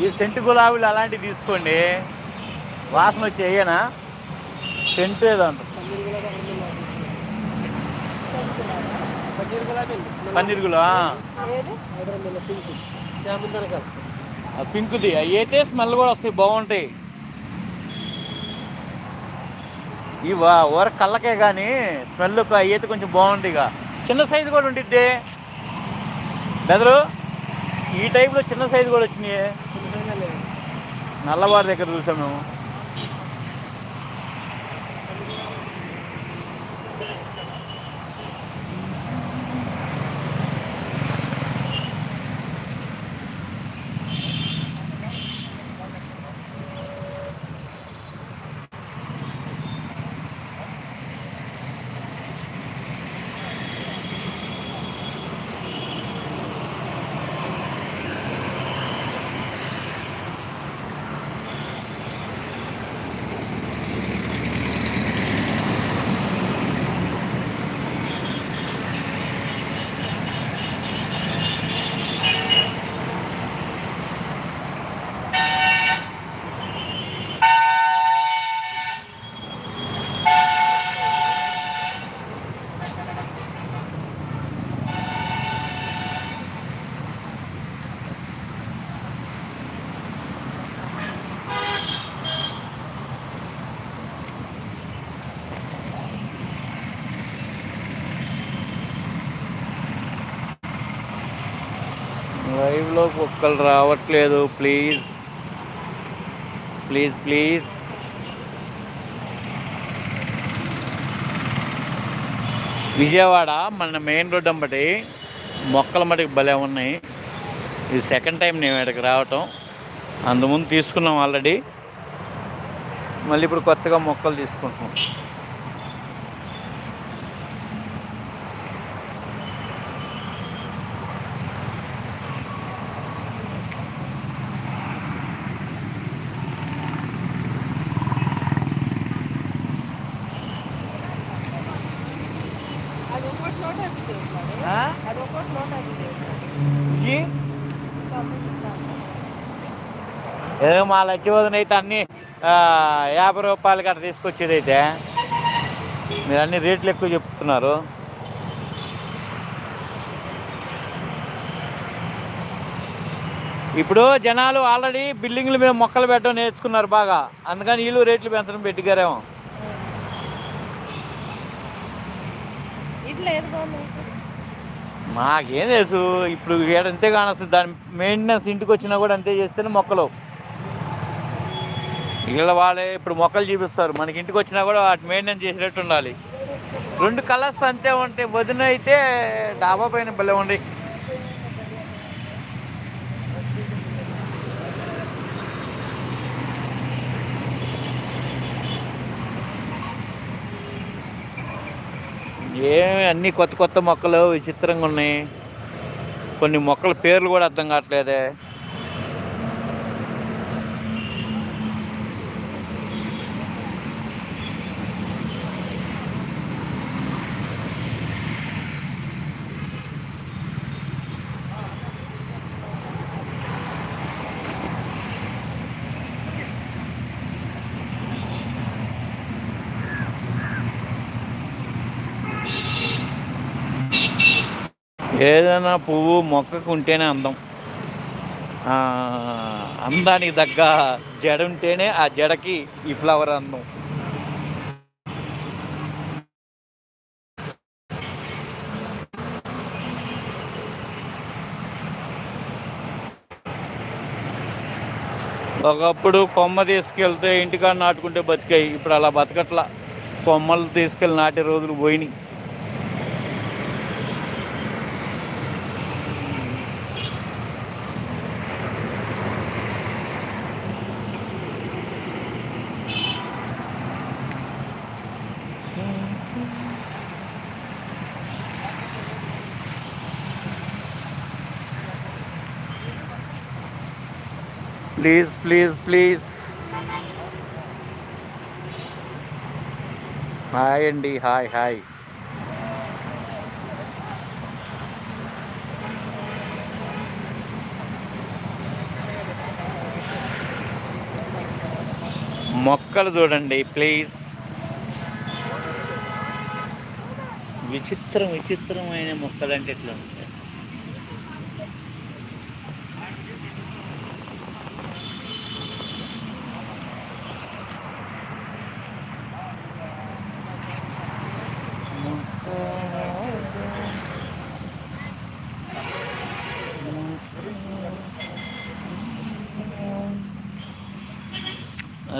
ఈ సెంటు గులాబీలు అలాంటివి తీసుకోండి. వాసన వచ్చి అయ్యేనా సెంటు ఏదో పన్నీర్ గులా పింక్ది. అవి అయితే స్మెల్ కూడా వస్తాయి బాగుంటాయి. ఈ వా- ఊర కళ్ళకే కానీ స్మెల్ అవి అయితే కొంచెం బాగుంటాయి ఇక. చిన్న సైజు కూడా ఉండిద్ది. బెదరు ఈ టైప్లో చిన్న సైజు కూడా వచ్చినాయి. నల్లవారి దగ్గర చూసాం మేము. లైవ్లో కుక్కలు రావట్లేదు ప్లీజ్ ప్లీజ్ ప్లీజ్ విజయవాడ మన మెయిన్ రోడ్ అంబటి మొక్కల మటుకు భలే ఉన్నాయి. ఇది సెకండ్ టైం నేను ఇక్కడికి రావటం. అందుముందు తీసుకున్నాం ఆల్రెడీ మళ్ళీ ఇప్పుడు కొత్తగా మొక్కలు తీసుకుంటున్నాం అది ఒకటి నూట యాభై చేస్తాడు ఆ? అది ఒకటి నూట యాభై చేస్తాడు ఇవి ఏదో మా లక్ష్యవదన అయితే అన్ని యాభై రూపాయలకి అట్లా తీసుకొచ్చేది అయితే. మీరు అన్ని రేట్లు ఎక్కువ చెప్తున్నారు. ఇప్పుడు జనాలు ఆల్రెడీ బిల్డింగ్ల మీద మొక్కలు పెట్టడం నేర్చుకున్నారు బాగా. అందుకని వీళ్ళు రేట్లు పెంచడం పెట్టిగారేమో. ఇట్లా మాకేం తెలుసు. ఇప్పుడు ఈడ అంతే కానొస్తుంది. దాని మెయింటెనెన్స్ ఇంటికి వచ్చినా కూడా అంతే చేస్తేనే మొక్కలు. వీళ్ళ వాళ్ళే ఇప్పుడు మొక్కలు చూపిస్తారు. మనకి ఇంటికి వచ్చినా కూడా వాటి మెయింటెనెన్స్ చేసేటట్టు ఉండాలి. రెండు కలర్స్ అంతే ఉంటాయి వదిన అయితే డాబా పైన భలే ఉండి. ఏమి అన్ని కొత్త కొత్త మొక్కలు విచిత్రంగా ఉన్నాయి. కొన్ని మొక్కల పేర్లు కూడా అర్థం కావట్లేదే. ఏదైనా పువ్వు మొక్కకు ఉంటేనే అందం అందానికి తగ్గ జడ ఉంటేనే ఆ జడకి ఈ ఫ్లవర్ అందం. ఒకప్పుడు కొమ్మ తీసుకెళ్తే ఇంటికాడ నాటుకుంటే బతికాయి. ఇప్పుడు అలా బతకట్లా. కొమ్మలు తీసుకెళ్ళి నాటే రోజులు పోయినాయి. Please please please. హాయ్ అండి హాయ్ హాయ్. మొక్కలు చూడండి ప్లీజ్. విచిత్రం విచిత్రమైన మొక్కలు అంటే ఎట్లా ఉంటాయి?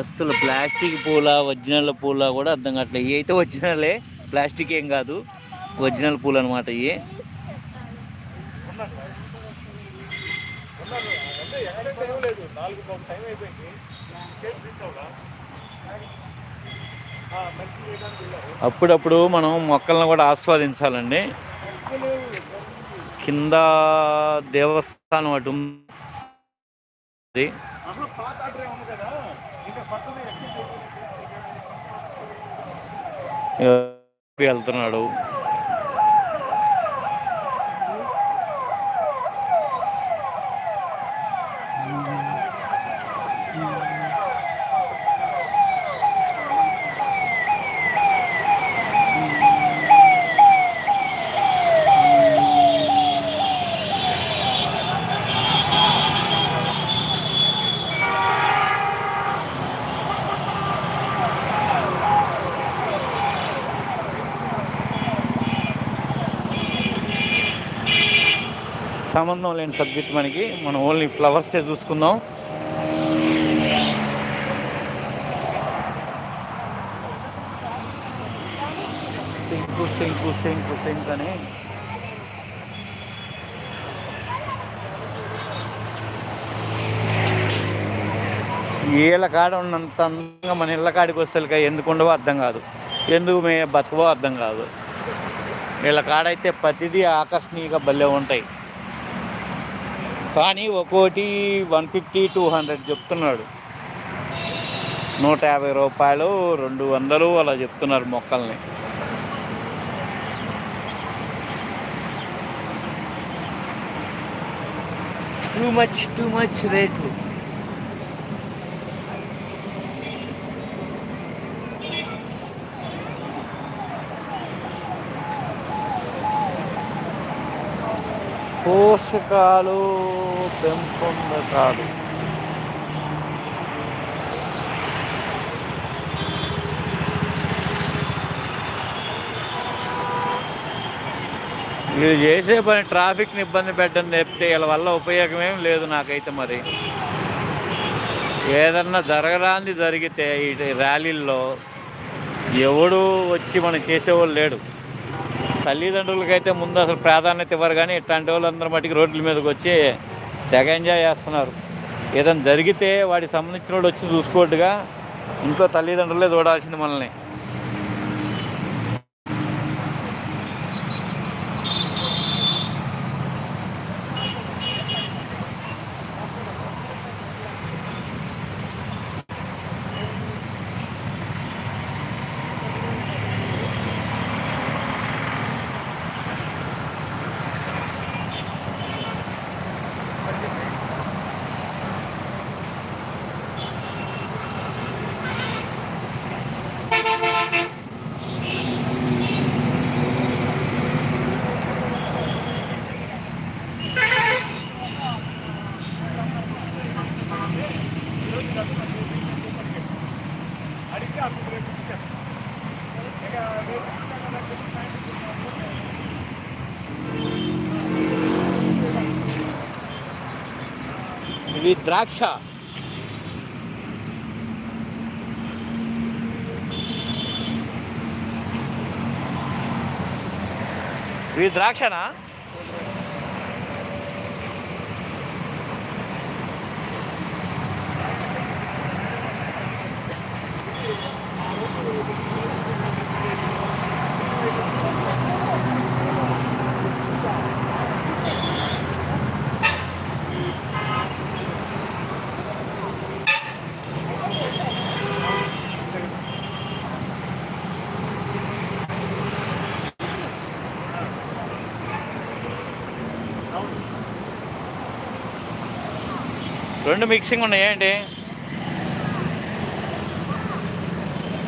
అస్సలు ప్లాస్టిక్ పూల ఒరిజినల్ పూల కూడా అర్థం కావట్లేదు. ఇవి అయితే ఒరిజినలే ప్లాస్టిక్ ఏం కాదు. ఒరిజినల్ పూలు అనమాట ఇవి. అప్పుడప్పుడు మనం మొక్కలను కూడా ఆస్వాదించాలండి. కింద దేవస్థానం అటు ఉంది. వెళ్తున్నాడు సంబంధం లేని సబ్జెక్ట్ మనకి. మనం ఓన్లీ ఫ్లవర్సే చూసుకుందాం. సింకు సింకు సింకు సింక్ అని. వీళ్ళ కాడ ఉన్నంత అందంగా మన ఇళ్ళ కాడికి వస్తే ఎందుకు ఉండవో అర్థం కాదు. ఎందుకు మే బతకవో అర్థం కాదు. వీళ్ళ కాడైతే ప్రతిదీ ఆకర్షణీయంగా భలే ఉంటాయి. కానీ ఒక్కోటి వన్ ఫిఫ్టీ టూ హండ్రెడ్ చెప్తున్నాడు. నూట యాభై రూపాయలు రెండు వందలు అలా చెప్తున్నారు మొక్కల్ని. టూ మచ్ టూ మచ్ రేట్లు. పోషకాలు పెంపొందకాలు. వీళ్ళు చేసే పని ట్రాఫిక్ని ఇబ్బంది పెట్టడం చెప్తే వీళ్ళ వల్ల ఉపయోగం ఏం లేదు నాకైతే మరి. ఏదన్నా జరగరాంది జరిగితే ఈ ర్యాలీల్లో ఎవడు వచ్చి మనం చేసేవాళ్ళు లేడు. తల్లిదండ్రులకైతే ముందు అసలు ప్రాధాన్యత ఇవ్వరు కానీ ఇట్లాంటి వాళ్ళందరూ మటుకు రోడ్ల మీదకి వచ్చి తెగ ఎంజాయ్ చేస్తున్నారు. ఏదైనా జరిగితే వాడికి సంబంధించిన వాడు వచ్చి చూసుకోవట్టుగా ఇంట్లో తల్లిదండ్రులే చూడాల్సింది మనల్ని. ఇవి ద్రాక్ష. ఇవి ద్రాక్షనా? రెండు మిక్సింగ్ ఉన్నాయండి